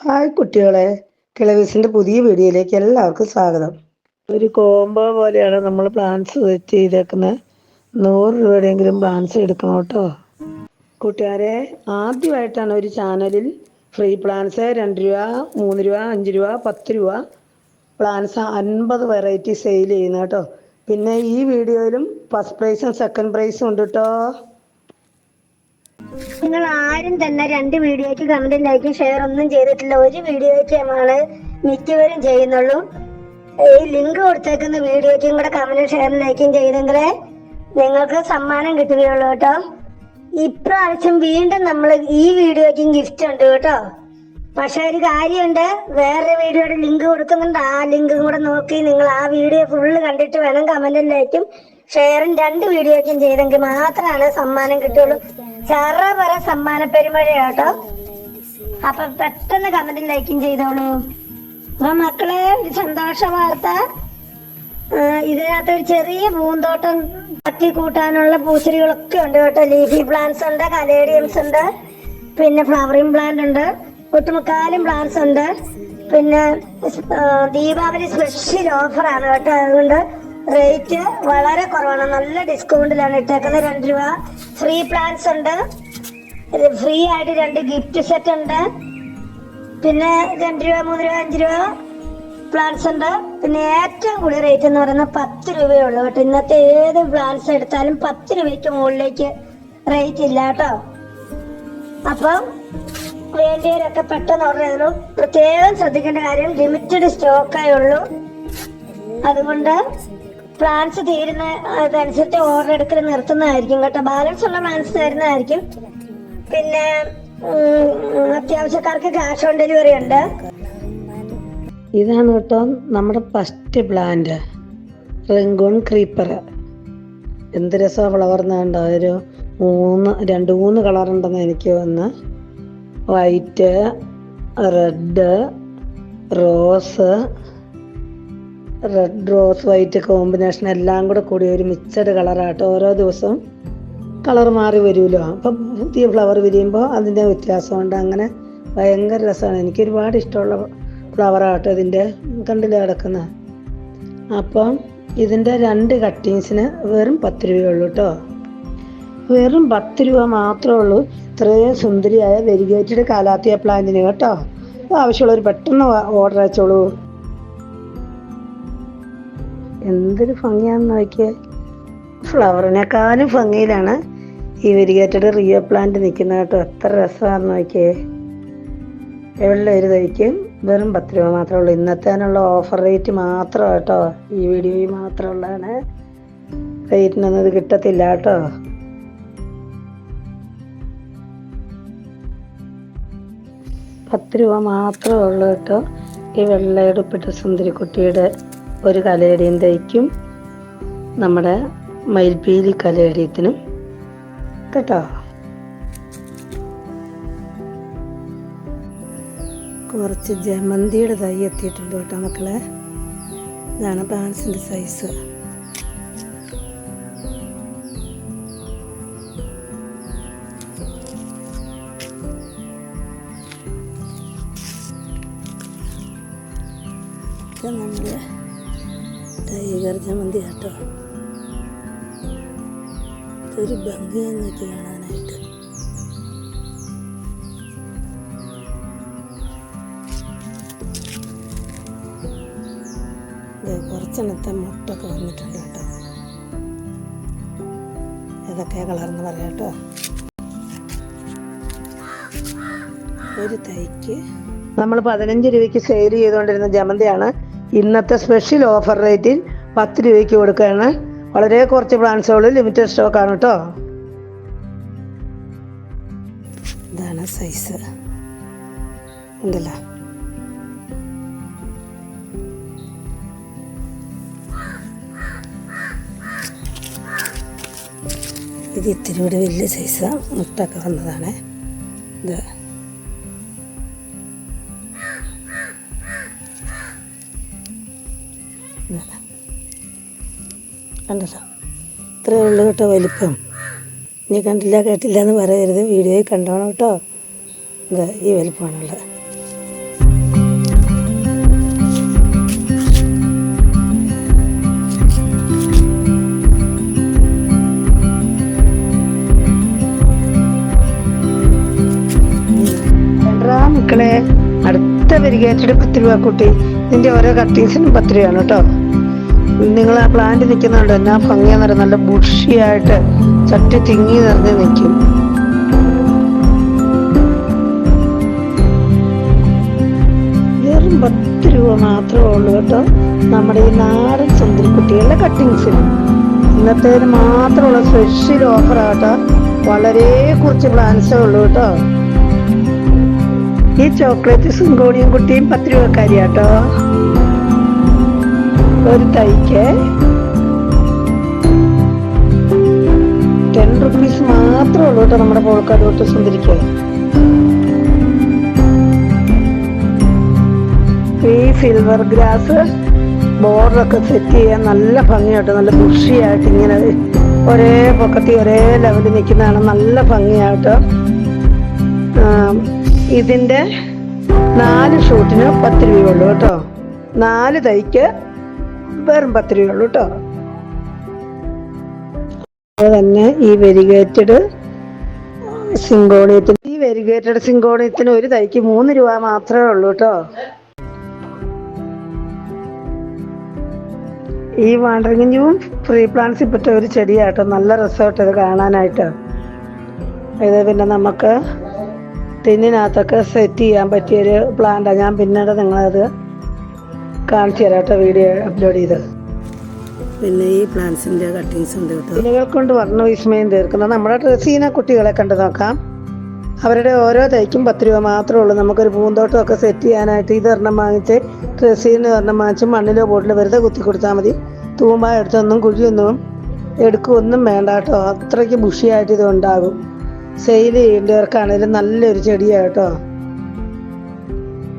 Hi കുട്ടികളെ കിളവിസിന്റെ പുതിയ വീഡിയോയിലേക്ക് എല്ലാവർക്കും സ്വാഗതം. ഒരു കോംബോ പോലെയാണ് നമ്മൾ പ്ലാൻസ് സെറ്റ് ചെയ്തേക്കുന്നത് നൂറ് രൂപയുടെയെങ്കിലും പ്ലാൻസ് എടുക്കണം കേട്ടോ. കൂട്ടുകാരെ ആദ്യമായിട്ടാണ് ഒരു ചാനലിൽ ഫ്രീ പ്ലാൻസ് രണ്ട് രൂപ മൂന്ന് രൂപ അഞ്ച് രൂപ പത്ത് രൂപ പ്ലാൻസ് അൻപത് വെറൈറ്റി സെയിൽ ചെയ്യുന്നത് കേട്ടോ. പിന്നെ ഈ വീഡിയോയിലും ഫസ്റ്റ് പ്രൈസും സെക്കൻഡ് പ്രൈസും ഉണ്ട് കേട്ടോ. നിങ്ങൾ ആരും തന്നെ രണ്ട് വീഡിയോയ്ക്ക് കമന്റ് ലൈക്കും ഷെയർ ഒന്നും ചെയ്തിട്ടില്ല. ഒരു വീഡിയോയ്ക്കുമാണ് മിക്കവരും ചെയ്യുന്നുള്ളൂ. ഈ ലിങ്ക് കൊടുത്തേക്കുന്ന വീഡിയോയ്ക്കും കൂടെ കമന്റും ഷെയറും ലൈക്കും ചെയ്തെങ്കിലേ നിങ്ങൾക്ക് സമ്മാനം കിട്ടുകയുള്ളൂ കേട്ടോ. ഇപ്രാവശ്യം വീണ്ടും നമ്മൾ ഈ വീഡിയോയ്ക്കും ഗിഫ്റ്റ് ഉണ്ട് കേട്ടോ. പക്ഷെ ഒരു കാര്യമുണ്ട് വേറെ വീഡിയോയുടെ ലിങ്ക് കൊടുക്കുന്നുണ്ട്. ആ ലിങ്കും കൂടെ നോക്കി നിങ്ങൾ ആ വീഡിയോ ഫുള്ള് കണ്ടിട്ട് വേണം കമന്റും ലൈക്കും ഷെയറും രണ്ട് വീഡിയോയ്ക്കും ചെയ്തെങ്കിൽ മാത്രമാണ് സമ്മാനം കിട്ടുള്ളൂ ചറ പറ സമ്മാന പെരുമഴ കേട്ടോ. അപ്പൊ പെട്ടെന്ന് കമന്റിൽ ലൈക്കും ചെയ്തോളൂ. അപ്പൊ മക്കളെ ഒരു സന്തോഷ വാർത്ത. ഇതിനകത്ത് ഒരു ചെറിയ പൂന്തോട്ടം കത്തി കൂട്ടാനുള്ള പൂച്ചെടികളൊക്കെ ഉണ്ട് കേട്ടോ. ലീഫി പ്ലാന്റ്സ് ഉണ്ട് കലേഡിയംസ് ഉണ്ട് പിന്നെ ഫ്ലവറിംഗ് പ്ലാന്റ് ഉണ്ട് ഒട്ടുമുക്കാലും പ്ലാന്റ്സ് ഉണ്ട് പിന്നെ ദീപാവലി സ്പെഷ്യൽ ഓഫറാണ് കേട്ടോ അതുകൊണ്ട് റേറ്റ് വളരെ കുറവാണ്. നല്ല ഡിസ്കൗണ്ടിലാണ് ഇട്ടേക്കുന്നത്. രണ്ട് രൂപ. ഫ്രീ പ്ലാൻസ് ഉണ്ട്. ഫ്രീ ആയിട്ട് രണ്ട് ഗിഫ്റ്റ് സെറ്റ് ഉണ്ട്. പിന്നെ രണ്ട് രൂപ മൂന്ന് രൂപ അഞ്ച് രൂപ പ്ലാൻസ് ഉണ്ട്. പിന്നെ ഏറ്റവും കൂടുതൽ റേറ്റ് എന്ന് പറയുന്നത് പത്ത് രൂപയേ ഉള്ളൂ കേട്ടോ. ഇന്നത്തെ ഏത് പ്ലാൻസ് എടുത്താലും പത്ത് രൂപയ്ക്ക് മുകളിലേക്ക് റേറ്റ് ഇല്ല കേട്ടോ. അപ്പം വേണ്ടിയവരൊക്കെ പെട്ടെന്ന് ഓർഡർ ചെയ്തു പ്രത്യേകം ശ്രദ്ധിക്കേണ്ട കാര്യം ലിമിറ്റഡ് സ്റ്റോക്കായുള്ളൂ അതുകൊണ്ട് പ്ലാൻസ് തീരുന്ന അതനുസരിച്ച് ഓർഡർ എടുക്കൽ നിർത്തുന്നതായിരിക്കും കേട്ടോ. ബാലൻസ് ഉള്ള പ്ലാൻസ് തരുന്നതായിരിക്കും. പിന്നെ അത്യാവശ്യക്കാർക്ക് ക്യാഷ് ഓൺ ഡെലിവറി ഉണ്ട്. ഇതാണ് കേട്ടോ നമ്മുടെ ഫസ്റ്റ് പ്ലാന്റ് റിംഗോൺ ക്രീപ്പർ എന്ത് രസമാണ് കണ്ടോ? ഒരു മൂന്ന് രണ്ട് മൂന്ന് കളർ ഉണ്ടെന്ന് എനിക്ക് വന്ന് white red rose red rose white combination എല്ലാം കൂടെ കൂടി ഒരു മിക്സഡ് കളറാട്ടോ ഓരോ ദിവസവും കളർ മാറി വരുമല്ലോ. അപ്പം പുതിയ ഫ്ലവർ വിരിയുമ്പോൾ അതിന്റെ വ്യത്യാസമുണ്ട് അങ്ങനെ ഭയങ്കര രസമാണ്. എനിക്ക് ഒരുപാട് ഇഷ്ടമുള്ള ഫ്ലവറാട്ടോ ഇതിന്റെ. കണ്ടില്ല കിടക്കുന്നത് അപ്പം ഇതിന്റെ രണ്ട് കട്ടിങ്സിന് വെറും പത്ത് രൂപയുള്ളൂ കേട്ടോ വെറും പത്ത് രൂപ മാത്രമേ ഉള്ളൂ. ഇത്രയും സുന്ദരിയായ വെരിഗേറ്റഡ് കാലാത്തിയ പ്ലാന്റിന് കേട്ടോ. ആവശ്യമുള്ളവർ പെട്ടെന്ന് ഓർഡർ അയച്ചോളൂ. എന്തൊരു ഭംഗിയാണെന്ന് നോക്കിയേ. ഫ്ലവറിനേക്കാളും ഭംഗിയിലാണ് ഈ വെരികേറ്റഡ് റിയോ പ്ലാന്റ് നിൽക്കുന്നത് കേട്ടോ. എത്ര രസമാണെന്ന് നോക്കിയേ. എവിടെ ഒരു തൈക്ക് വെറും പത്ത് രൂപ മാത്രമേ ഉള്ളൂ. ഇന്നത്തേനുള്ള ഓഫർ റേറ്റ് മാത്രം കേട്ടോ. ഈ വീഡിയോയിൽ മാത്രമുള്ളതാണ്. റേറ്റിനൊന്നും ഇത് കിട്ടത്തില്ല കേട്ടോ. പത്ത് രൂപ മാത്രമേ ഉള്ളൂ കേട്ടോ. ഈ വെള്ളയുടെ ഉപ്പിട്ട സുന്ദരിക്കുട്ടിയുടെ ഒരു കലയടിയും തയ്ക്കും നമ്മുടെ മയിൽപീലി കലയടിയത്തിനും. കേട്ടോ? കുറച്ച് ജമന്തിയുടെ തൈ എത്തിയിട്ടുണ്ട് കേട്ടോ മക്കളെ. ഇതാണ് പാൻസിന്റെ സൈസ് ടൈഗർ മതി കേട്ടോ. ഇതൊരു ഭംഗിയാണ് നോക്കി കാണാനായിട്ട്. കുറച്ചെണ്ണത്തെ മുട്ടൊക്കെ വന്നിട്ടുണ്ട് കേട്ടോ. ഏതൊക്കെ കളർന്ന് പറയാം കേട്ടോ. ഒരു തൈക്ക് നമ്മൾ പതിനഞ്ച് രൂപയ്ക്ക് സെയിൽ ചെയ്തുകൊണ്ടിരുന്ന ജമന്തിയാണ് ഇന്നത്തെ സ്പെഷ്യൽ ഓഫർ റേറ്റിൽ പത്ത് രൂപയ്ക്ക് കൊടുക്കുകയാണ്. വളരെ കുറച്ച് പ്ലാൻസുകൾ ലിമിറ്റഡ് സ്റ്റോക്ക് ആണ് കേട്ടോ. ഇതാണ് സൈസ് ഉണ്ടല്ലോ? ഇത് ഇത്തിരി കൂടി വലിയ സൈസാണ് മുട്ടൊക്കെ വന്നതാണ്. ഇത് കണ്ടല്ലോ. ഇത്രയേ ഉള്ളു കേട്ടോ വലിപ്പം. നീ കണ്ടില്ല കേട്ടില്ല എന്ന് പറയരുത്. വീഡിയോയിൽ കണ്ടോണം കേട്ടോ. എന്താ ഈ വലിപ്പമാണുള്ളത്. മക്കളെ അടുത്ത വരികയാറ്റയുടെ പത്ത് രൂപ കൂട്ടി നിന്റെ ഓരോ കട്ടിങ്സിനും പത്ത് രൂപയാണ് കേട്ടോ. നിങ്ങൾ ആ പ്ലാന്റ് നിൽക്കുന്നുണ്ട് എന്നാ പറയുന്നത് നല്ല ബുഷിയായിട്ട് ചട്ടി തിങ്ങി നിറഞ്ഞ് നിൽക്കും. വെറും പത്ത് രൂപ മാത്രമേ ഉള്ളൂ കേട്ടോ. നമ്മുടെ ഈ നാടൻ സുന്ദരി കുട്ടികളുടെ കട്ടിങ്സിന് ഇന്നത്തേന് മാത്രമുള്ള സ്പെഷ്യൽ ഓഫർ ആട്ടോ വളരെ കുറച്ച് പ്ലാൻസേ ഉള്ളൂ കേട്ടോ. ഈ ചോക്ലേറ്റ് സിങ്കോണിയും കുട്ടിയും പത്ത് രൂപക്കാരിയാട്ടോ ഒരു തൈക്ക് ടെൻ റുപ്പീസ് മാത്രമേ ഉള്ളൂ കേട്ടോ നമ്മുടെ പോൾക്കാട് തൊട്ട് സുന്ദരിക്ക്. ഈ സിൽവർ ഗ്രാസ് ബോർഡറൊക്കെ സെറ്റ് ചെയ്യാൻ നല്ല ഭംഗിയായിട്ട് നല്ല ബുഷിയായിട്ട് ഇങ്ങനെ ഒരേ പൊക്കത്തി ഒരേ ലെവലിൽ നിൽക്കുന്നതാണ് നല്ല ഭംഗിയായിട്ട് ഇതിന്റെ നാല് ഷൂട്ടിന് പത്ത് രൂപയുള്ളൂ കേട്ടോ. നാല് തൈക്ക് വെറും പത്ത് കേട്ടോ അതുപോലെ തന്നെ ഈ വെരിഗേറ്റഡ് സിങ്കോണിയത്തിന് ഈ വെരിഗേറ്റഡ് സിങ്കോണിയത്തിന് ഒരു തൈക്ക് മൂന്ന് രൂപ മാത്രമേ ഉള്ളൂ കേട്ടോ ഈ വാണ്ടറിങ്ങും ഫ്രീ പ്ലാന്റ്സിൽ പെട്ട ഒരു ചെടിയാട്ടോ. നല്ല റിസോർട്ട് ഇത് കാണാനായിട്ട്. ഇത് പിന്നെ നമുക്ക് ടിന്നിനകത്തൊക്കെ സെറ്റ് ചെയ്യാൻ പറ്റിയൊരു പ്ലാന്റാണ് ഞാൻ പിന്നീട് നിങ്ങളത് കാണിച്ചു തരാം കേട്ടോ വീഡിയോ അപ്ലോഡ് ചെയ്ത് പിന്നെ ഈ പ്ലാന്റ്സിന്റെ കട്ടിങ്സ് ഉണ്ട് കേട്ടോ. കുട്ടികൾ കൊണ്ട് വർണ വിസ്മയം തീർക്കുന്ന നമ്മുടെ ഡ്രസ്സീന കുട്ടികളെ കണ്ടു നോക്കാം. അവരുടെ ഓരോ തൈക്കും പത്ത് രൂപ മാത്രമേ ഉള്ളൂ. നമുക്കൊരു പൂന്തോട്ടമൊക്കെ സെറ്റ് ചെയ്യാനായിട്ട് ഇത് ഒരെണ്ണം വാങ്ങിച്ച് ഡ്രസ്സീന് ഒരെണ്ണം വാങ്ങിച്ച് മണ്ണിലോ ബോട്ടിലോ വെറുതെ കുത്തി കൊടുത്താൽ മതി. തൂമ്പ എടുത്തൊന്നും കുഴിയൊന്നും എടുക്കുമൊന്നും വേണ്ട കേട്ടോ. അത്രയ്ക്ക് ബുഷിയായിട്ട് ഇത് ഉണ്ടാകും. സെയിൽ ചെയ്യേണ്ടവർക്കാണെങ്കിലും നല്ലൊരു ചെടിയാണ് കേട്ടോ.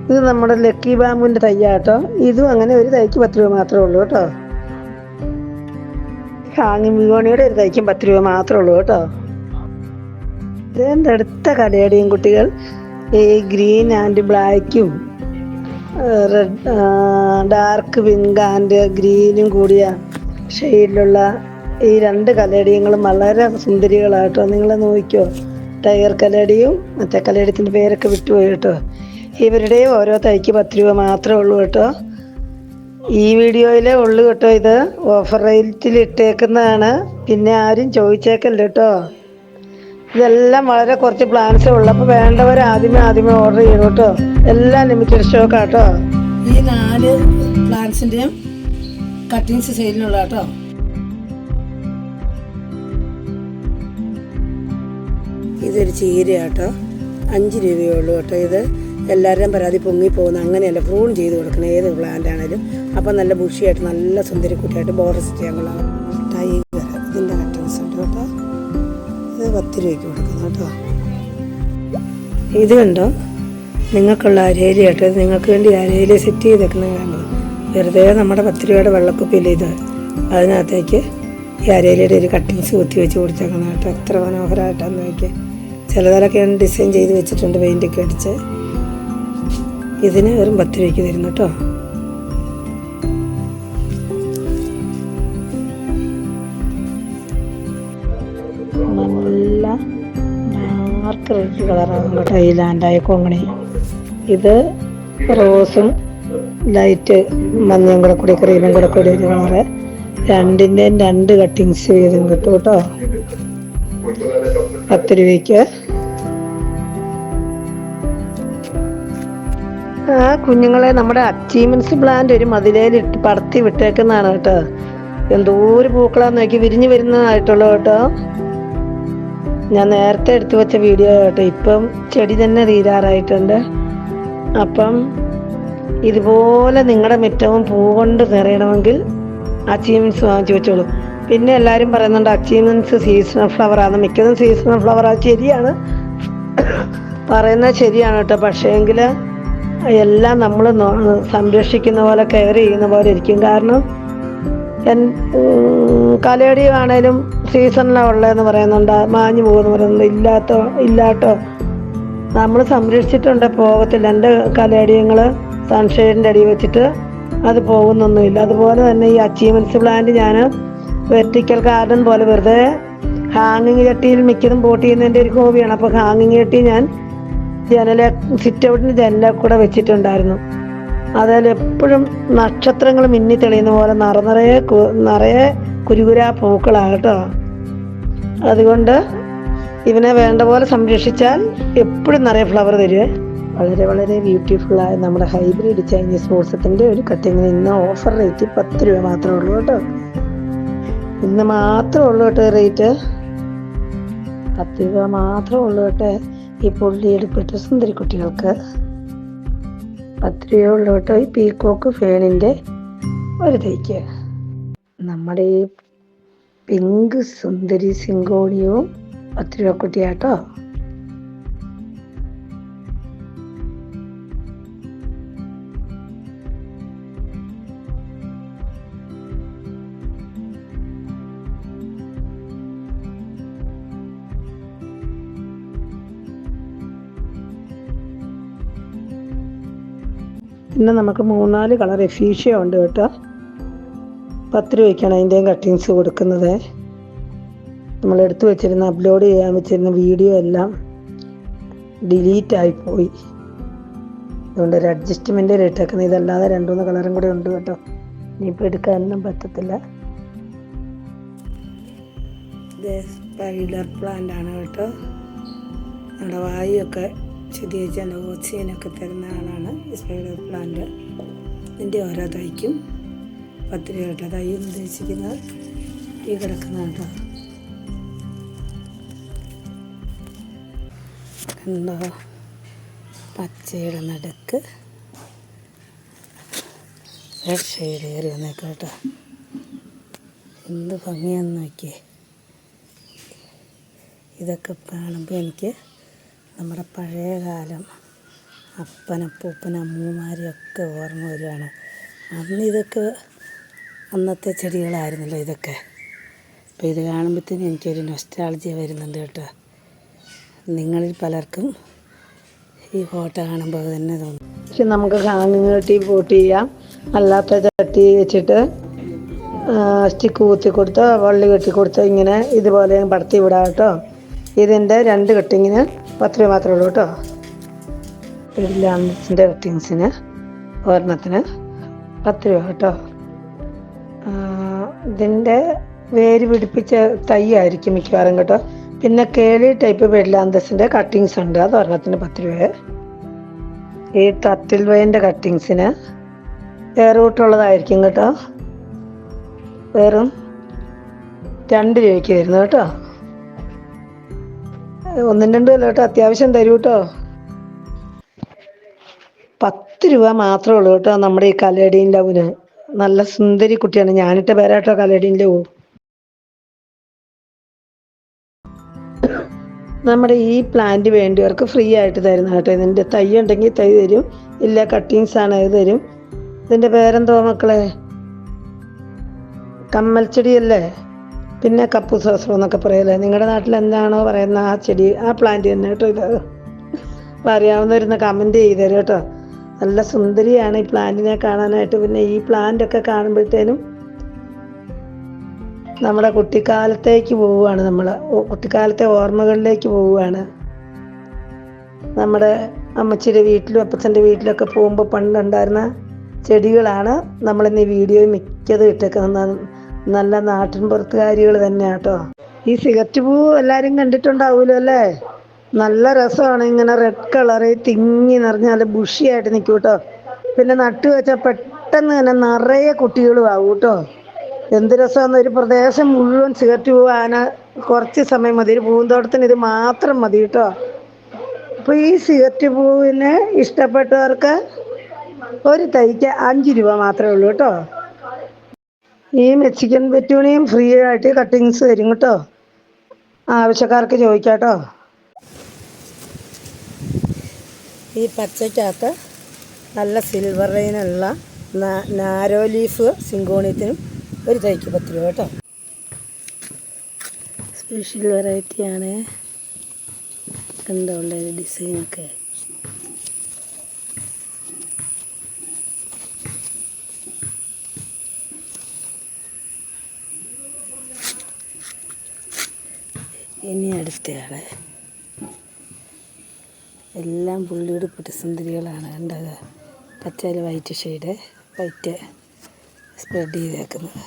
ഇത് നമ്മുടെ ലക്കി ബാമ്പുവിന്റെ തയ്യാട്ടോ. ഇതും അങ്ങനെ ഒരു തൈക്ക് പത്ത് രൂപ മാത്രമേ ഉള്ളൂ കേട്ടോ. ഹാങ്ങി മിഗോണിയുടെ ഒരു തൈക്കും പത്ത് രൂപ മാത്രമേ ഉള്ളൂ കേട്ടോ. ഇതിന്റെ അടുത്ത കടയുടെയും കുട്ടികൾ. ഈ ഗ്രീൻ ആൻഡ് ബ്ലാക്കും റെഡ് ഡാർക്ക് പിങ്ക് ആൻഡ് ഗ്രീനും കൂടിയ ഷെയ്ഡിലുള്ള ഈ രണ്ട് കലടിയങ്ങളും വളരെ സുന്ദരികളാട്ടോ. നിങ്ങളെ നോക്കിയോ ടൈഗർ കലടിയും മറ്റേ കലടിയത്തിന്റെ പേരൊക്കെ വിട്ടുപോയി കേട്ടോ. ഇവരുടെ ഓരോ തൈക്ക് പത്ത് രൂപ മാത്രമേ ഉള്ളൂ കേട്ടോ. ഈ വീഡിയോയിലെ ഉള്ളു കേട്ടോ ഇത്. ഓഫർ റേറ്റിൽ ഇട്ടേക്കുന്നതാണ്. പിന്നെ ആരും ചോദിച്ചേക്കല്ല കേട്ടോ. ഇതെല്ലാം വളരെ കുറച്ച് പ്ലാൻസ് ഉള്ളു. അപ്പോൾ വേണ്ടവർ ആദ്യമേ ആദ്യമേ ഓർഡർ ചെയ്യണം കേട്ടോ. എല്ലാം ലിമിറ്റഡ് സ്റ്റോക്ക് ആട്ടോ ഈ നാല് പ്ലാൻസിന്റെയും കട്ടിങ്സ് സെയിലിനുള്ള കേട്ടോ. ഇതൊരു ചീരയാട്ടോ അഞ്ച് രൂപയേ ഉള്ളൂ കേട്ടോ ഇത്. എല്ലാവരുടെയും പരാതി പൊങ്ങി പോകുന്ന അങ്ങനെയല്ല പ്രൂൺ ചെയ്ത് കൊടുക്കണം ഏത് പ്ലാന്റ് ആണെങ്കിലും. അപ്പം നല്ല ബുഷിയായിട്ട് നല്ല സുന്ദരിക്കുട്ടിയായിട്ട് ബോറസ് ചെയ്യാൻ കൊള്ളാം. ടൈഗർ ഇതിന്റെ കറ്റൻസ് ഉണ്ട് കേട്ടോ. ഇത് പത്ത് രൂപയ്ക്ക് കൊടുക്കുന്നു കേട്ടോ. ഇത് കണ്ടോ? നിങ്ങൾക്കുള്ള അരേലി കേട്ടോ. നിങ്ങൾക്ക് വേണ്ടി അരേലി സെറ്റ് ചെയ്തേക്കുന്നത് കാണുന്നത് വെറുതെ നമ്മുടെ പത്ത് രൂപയുടെ വെള്ളക്കുപ്പിയിൽ ഇത്? അതിനകത്തേക്ക് ഈ അരേലിയുടെ ഒരു കട്ടിങ്സ് കുത്തി വെച്ച് കൊടുത്തേക്കണം കേട്ടോ. എത്ര മനോഹരമായിട്ടാന്ന് നോക്കി ചിലതിലൊക്കെ ഡിസൈൻ ചെയ്ത് വെച്ചിട്ടുണ്ട് പെയിന്റൊക്കെ അടിച്ച്. ഇതിന് വെറും പത്ത് രൂപയ്ക്ക് തരുന്നു കേട്ടോ. നല്ല ഡാർക്ക് റെഡ് കളറാണ് കേട്ടോ ഈ ലാൻഡായ കോങ്ങണി ഇത് റോസും ലൈറ്റ് മഞ്ഞയും കൂടെ കൂടി ക്രീമും കൂടെ കൂടി ഒരു കളറ് രണ്ടിന്റെയും രണ്ട് കട്ടിങ്സ് വീതം കിട്ടും കേട്ടോ. പത്ത് രൂപയ്ക്ക്. ആ കുഞ്ഞുങ്ങളെ നമ്മുടെ അച്ചീവ്മെന്റ്സ് പ്ലാന്റ് ഒരു മതിലേൽ ഇട്ട് പടത്തി വിട്ടേക്കുന്നതാണ് കേട്ടോ. എന്തോ ഒരു പൂക്കളാന്ന് നോക്കി വിരിഞ്ഞു വരുന്നതായിട്ടുള്ളൂ കേട്ടോ. ഞാൻ നേരത്തെ എടുത്തു വെച്ച വീഡിയോ കേട്ടോ. ഇപ്പം ചെടി തന്നെ തീരാറായിട്ടുണ്ട്. അപ്പം ഇതുപോലെ നിങ്ങളുടെ മുറ്റവും പൂ കൊണ്ട് നിറയണമെങ്കിൽ അച്ചീവ്മെന്റ്സ് വാങ്ങിച്ചു വെച്ചോളൂ. പിന്നെ എല്ലാവരും പറയുന്നുണ്ട് അച്ചീവ്മെന്റ്സ് സീസണൽ ഫ്ലവർ ആണ്. മിക്കതും സീസണൽ ഫ്ലവർ ആ. ശരിയാണ്. പറയുന്നത് ശരിയാണ് കേട്ടോ. പക്ഷേങ്കിൽ എല്ലാം നമ്മൾ സംരക്ഷിക്കുന്ന പോലെ കെയർ ചെയ്യുന്ന പോലെ ഇരിക്കും. കാരണം എൻ- കലയടിയാണേലും സീസണിലാണ് ഉള്ളതെന്ന് പറയുന്നുണ്ട്. മാഞ്ഞു പോകുന്നു പറയുന്നുണ്ട് ഇല്ലാത്തോ ഇല്ലാട്ടോ. നമ്മൾ സംരക്ഷിച്ചിട്ടുണ്ട് പോകത്തില്ല. എന്റെ കലയടിയങ്ങൾ സൺഷെയ്ഡിന്റെ അടി വെച്ചിട്ട് അത് പോകുന്നൊന്നുമില്ല. അതുപോലെ തന്നെ ഈ അച്ചീവ്മെന്റ്സ് പ്ലാന്റ് ഞാൻ വെർട്ടിക്കൽ ഗാർഡൻ പോലെ വെറുതെ ഹാങ്ങിങ് ചട്ടിയിൽ മിക്കതും പോട്ട് ചെയ്യുന്നതിന്റെ ഒരു ഹോബിയാണ് അപ്പോൾ ഹാങ്ങിങ് ചട്ടി ഞാൻ ജനല സിറ്റ് ഔട്ടിന് ജനല കൂടെ വെച്ചിട്ടുണ്ടായിരുന്നു. അതിൽ എപ്പോഴും നക്ഷത്രങ്ങൾ മിന്നി തെളിയുന്ന പോലെ നിറ നിറയെ കുരുകുരാ പൂക്കളാണ് കേട്ടോ. അതുകൊണ്ട് ഇവനെ വേണ്ട പോലെ സംരക്ഷിച്ചാൽ എപ്പോഴും നിറയെ ഫ്ലവർ തരുവേ. വളരെ വളരെ ആയ നമ്മുടെ ഹൈബ്രിഡ് ചൈനീസ് മോസത്തിന്റെ ഒരു കട്ടിങ്ങിന് ഇന്ന് ഓഫർ റേറ്റ് പത്ത് രൂപ മാത്രമേ ഉള്ളൂ കേട്ടോ. ഇന്ന് മാത്രമേ ഉള്ളൂ കേട്ടോ റേറ്റ് പത്ത് രൂപ മാത്രമേ ഉള്ളൂ കേട്ടോ. ഈ ലീഡപ്പെട്ട സുന്ദരി കുട്ടികൾക്ക് രൂപ ഉള്ളൂ കേട്ടോ ഈ പീക്കോക്ക് ഫേണിന്റെ ഒരു തൈക്ക്. നമ്മുടെ ഈ പിങ്ക് സുന്ദരി സിങ്കോണിയവും പത്ത് കുട്ടിയാട്ടോ. പിന്നെ നമുക്ക് മൂന്നാൽ കളർ എഫീഷ്യ ഉണ്ട് കേട്ടോ. പത്ത് രൂപയ്ക്കാണ് അതിന്റെയും കട്ടിങ്സ് കൊടുക്കുന്നത്. നമ്മൾ എടുത്തു വെച്ചിരുന്ന അപ്ലോഡ് ചെയ്യാൻ വെച്ചിരുന്ന വീഡിയോ എല്ലാം ഡിലീറ്റ് ആയിപ്പോയി അതുകൊണ്ട് ഒരു അഡ്ജസ്റ്റ്മെന്റ് ഇട്ടേക്കുന്നത് ഇതല്ലാതെ രണ്ടു മൂന്ന് കളറും കൂടെ ഉണ്ട് കേട്ടോ. ഇനിയിപ്പോൾ എടുക്കാനൊന്നും പറ്റത്തില്ല. ഇത് സ്പൈഡർ പ്ലാന്റ് ആണ് കേട്ടോ. നമ്മുടെ വായുവൊക്കെ എന്റെ ഓക്സിജനൊക്കെ തരുന്ന ആളാണ് സ്പൈഡർ പ്ലാന്റ്. ഇതിന്റെ ഓരോ തൈക്കും പത്ത് രൂപയുടെ തൈ ഉദ്ദേശിക്കുന്നത് ഈ കിടക്കുന്ന കേട്ടോ പച്ചയുടെ നടുക്ക് റെഡ് കയറി വന്നേക്കാം എന്ത് ഭംഗിയാന്ന് നോക്കിയേ. ഇതൊക്കെ കാണുമ്പോൾ എനിക്ക് നമ്മുടെ പഴയ കാലം അപ്പനപ്പൂപ്പൻ അമ്മൂമാരെയൊക്കെ ഓർമ്മ വരികയാണ്. അന്ന് ഇതൊക്കെ അന്നത്തെ ചെടികളായിരുന്നല്ലോ ഇതൊക്കെ. അപ്പോൾ ഇത് കാണുമ്പോഴത്തേന് എനിക്കൊരു നൊസ്റ്റാളജിയ വരുന്നുണ്ട് കേട്ടോ. നിങ്ങളിൽ പലർക്കും ഈ ഫോട്ടോ കാണുമ്പോൾ തന്നെ തോന്നും. പക്ഷെ നമുക്ക് ഹാങ്ങിങ് കെട്ടി പോട്ട് ചെയ്യാം. അല്ലാത്ത ചട്ടി വെച്ചിട്ട് സ്റ്റിക്ക് കുത്തി കൊടുത്ത് വള്ളി കെട്ടി കൊടുത്ത് ഇങ്ങനെ ഇതുപോലെ പടത്തി വിടാം കേട്ടോ. ഇതിന്റെ രണ്ട് കട്ടിങ്ങിന് പത്ത് മാത്രമേ ഉള്ളൂ കേട്ടോ ലാമിനസിന്റെ കട്ടിങ്സിന് ഒരെണ്ണത്തിന് പത്ത് രൂപ കേട്ടോ. ഇതിന്റെ വേര് പിടിപ്പിച്ച തൈ ആയിരിക്കും മിക്കവാറും കേട്ടോ. പിന്നെ കേളി ടൈപ്പ് വെള്ളാന്തസിന്റെ കട്ടിങ്സ് ഉണ്ട് അത് ഒരെണ്ണത്തിന് പത്ത് രൂപ. ഈ തട്ടിൽ വയന്റെ കട്ടിങ്സിന് വേറൂട്ടുള്ളതായിരിക്കും കേട്ടോ. വെറും രണ്ട് രൂപയ്ക്ക് വരുന്നു കേട്ടോ. ഒന്നും രണ്ടും അല്ല കേട്ടോ അത്യാവശ്യം തരൂ കേട്ടോ. പത്ത് രൂപ മാത്രമേ ഉള്ളൂ കേട്ടോ നമ്മുടെ ഈ കലേഡിയൻ ലവിന് നല്ല സുന്ദരി കുട്ടിയാണ്. ഞാനിട്ട പേരാട്ടോ കലേഡിയൻ ലവ്. നമ്മുടെ ഈ പ്ലാന്റ് വേണ്ടിയവർക്ക് ഫ്രീ ആയിട്ട് തരുന്ന കേട്ടോ. ഇതിന്റെ തൈ ഉണ്ടെങ്കിൽ തൈ തരും ഇല്ല കട്ടിങ്സ് ആണ് അത് തരും. ഇതിന്റെ പേരെന്തോ മക്കളെ? കമ്മൽ ചെടിയല്ലേ പിന്നെ കപ്പു സഹസ്രം എന്നൊക്കെ പറയല്ലേ? നിങ്ങളുടെ നാട്ടിൽ എന്താണോ പറയുന്ന ആ ചെടി ആ പ്ലാന്റ് തന്നെ കേട്ടോ ഇത്. അപ്പം അറിയാവുന്നവരുന്ന് കമന്റ് ചെയ്ത് തരും കേട്ടോ. നല്ല സുന്ദരിയാണ് ഈ പ്ലാന്റിനെ കാണാനായിട്ട്. പിന്നെ ഈ പ്ലാന്റ് ഒക്കെ കാണുമ്പോഴത്തേനും നമ്മുടെ കുട്ടിക്കാലത്തേക്ക് പോവുകയാണ് നമ്മൾ കുട്ടിക്കാലത്തെ ഓർമ്മകളിലേക്ക് പോവുകയാണ്. നമ്മുടെ അമ്മച്ചിയുടെ വീട്ടിലും അപ്പച്ചന്റെ വീട്ടിലൊക്കെ പോകുമ്പോൾ പണ്ടുണ്ടായിരുന്ന ചെടികളാണ് നമ്മളിന്ന് ഈ വീഡിയോയിൽ മിക്കതും ഇട്ടേക്കുന്നത്. നല്ല നാട്ടിൻ പുറത്തുകാരികൾ തന്നെയാണ് കേട്ടോ ഈ സിഗരറ്റ് പൂ എല്ലാവരും കണ്ടിട്ടുണ്ടാവുമല്ലോ അല്ലേ? നല്ല രസമാണ് ഇങ്ങനെ റെഡ് കളറ് തിങ്ങി നിറഞ്ഞ നല്ല ബുഷിയായിട്ട് നിൽക്കും കേട്ടോ പിന്നെ നട്ടു വെച്ചാൽ പെട്ടെന്ന് തന്നെ നിറയെ കുട്ടികളും ആവും കേട്ടോ എന്ത് രസമാണ് ഒരു പ്രദേശം മുഴുവൻ സിഗരറ്റ് പൂ ആന കുറച്ച് സമയം മതി. ഒരു പൂന്തോട്ടത്തിന് ഇത് മാത്രം മതി കേട്ടോ അപ്പോൾ ഈ സിഗരറ്റ് പൂവിനെ ഇഷ്ടപ്പെട്ടവർക്ക് ഒരു തൈക്ക് അഞ്ച് രൂപ മാത്രമേ ഉള്ളൂ കേട്ടോ ഈ മെക്സിക്കൻ പെറ്റൂണിയും ഫ്രീ ആയിട്ട് കട്ടിങ്സ് തരും കേട്ടോ. ആവശ്യക്കാർക്ക് ചോദിക്കാട്ടോ. ഈ പച്ചയ്ക്കകത്ത് നല്ല സിൽവർ ലൈനുള്ള നാരോ ലീഫ് സിങ്കോണിയത്തിനും ഒരു തൈക്ക് പത്ത് രൂപ കേട്ടോ. സ്പെഷ്യൽ വെറൈറ്റിയാണ് എന്താ ഉള്ളത് ഡിസൈനൊക്കെ അടുത്തയാൾ എല്ലാം പുള്ളിയുടെ പ്രതിസന്ധികളാണ്. കണ്ടത്? പച്ചയിൽ വൈറ്റ് ഷെയ്ഡ് വൈറ്റ് സ്പ്രെഡ് ചെയ്തേക്കുന്നത്.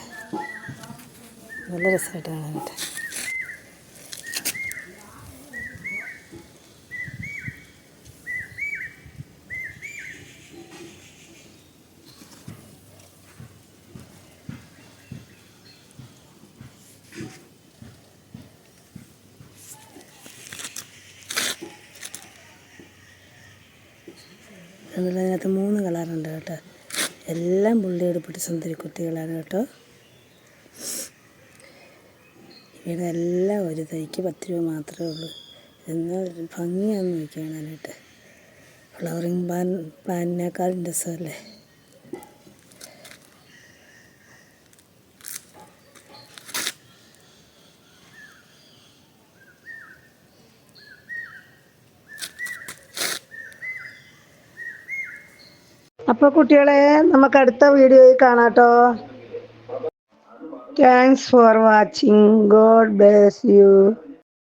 നല്ല രസമായിട്ടാണ് കാണാനായിട്ട് അതുപോലെ അതിനകത്ത് മൂന്ന് കളറുണ്ട് കേട്ടോ. എല്ലാം പുള്ളിയെടുപ്പിട്ട സുന്ദരി കുട്ടികളാണ് കേട്ടോ. ഇവിടെ എല്ലാം ഒരു തൈക്ക് പത്ത് രൂപ മാത്രമേ ഉള്ളൂ. എന്നാൽ ഭംഗിയാണെന്ന് നോക്കി കാണാനായിട്ട് ഫ്ലവറിങ് പ്ലാൻ പ്ലാനിനേക്കാളും രസമല്ലേ? അപ്പോൾ കുട്ടികളെ നമുക്ക് അടുത്ത വീഡിയോയിൽ കാണാട്ടോ. Thanks for watching God bless you